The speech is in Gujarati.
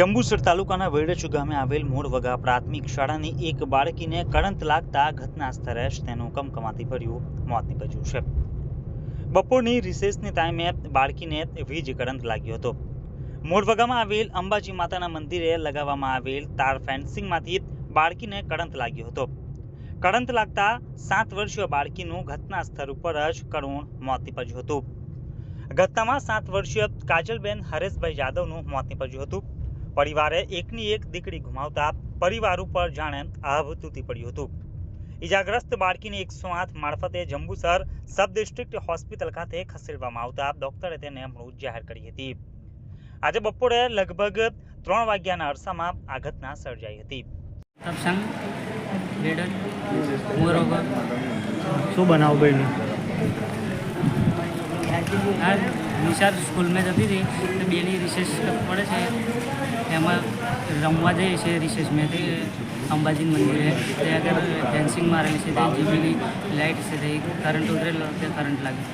જંબુસર તાલુકાના વેડજ ગામે આવેલ મોરવગા પ્રાથમિક શાળાની એક બાળકીને કરંટ લાગતા ઘટના સ્થળે જ તેનું કમકમાતી ભર્યું, મોત નીપજ્યું છે. બપોરની રિસેસની ટાઈમે બાળકીને વીજ કરંટ લાગ્યો હતો. મોરવગામાં આવેલ અંબાજી માતાના મંદિરે લગાવવામાં આવેલ તાર ફેન્સિંગમાંથી બાળકીને કરંટ લાગ્યો હતો. કરંટ લાગતા સાત વર્ષીય બાળકીનું ઘટના સ્થળ ઉપર જ કરુણ મોત નીપજ્યું હતું. ઘટનામાં સાત વર્ષીય કાજલબેન હરેશભાઈ જાદવનું મોત નીપજ્યું હતું. પરિવારે એકની એક દીકરી ગુમાવતા પરિવાર ઉપર જાણે આભ તૂટી પડ્યું હતું. ઈજાગ્રસ્ત બાળકીને એકસો આઠ મારફતે જંબુસર સબ ડિસ્ટ્રિક્ટ હોસ્પિટલ ખાતે ખસેડવામાં આવતા ડોક્ટરે તેને મૃત જાહેર કરી હતી. આજે બપોરે લગભગ ત્રણ વાગ્યાના અરસામાં આ ઘટના સર્જાઈ હતી. સત્સંગ શું બનાવ બન્યું આ નિશાળ સ્કૂલમાં જતી હતી તો બેની રિસેસ પડે છે. એમાં રમવા જઈએ રિસેસ મેં તે અંબાજી મંદિર તે આગળ ફેન્સિંગ મારેલી છે. તે જીબીની લાઇટ છે. તે કરંટ ઉતરેલો તે કરંટ લાગે.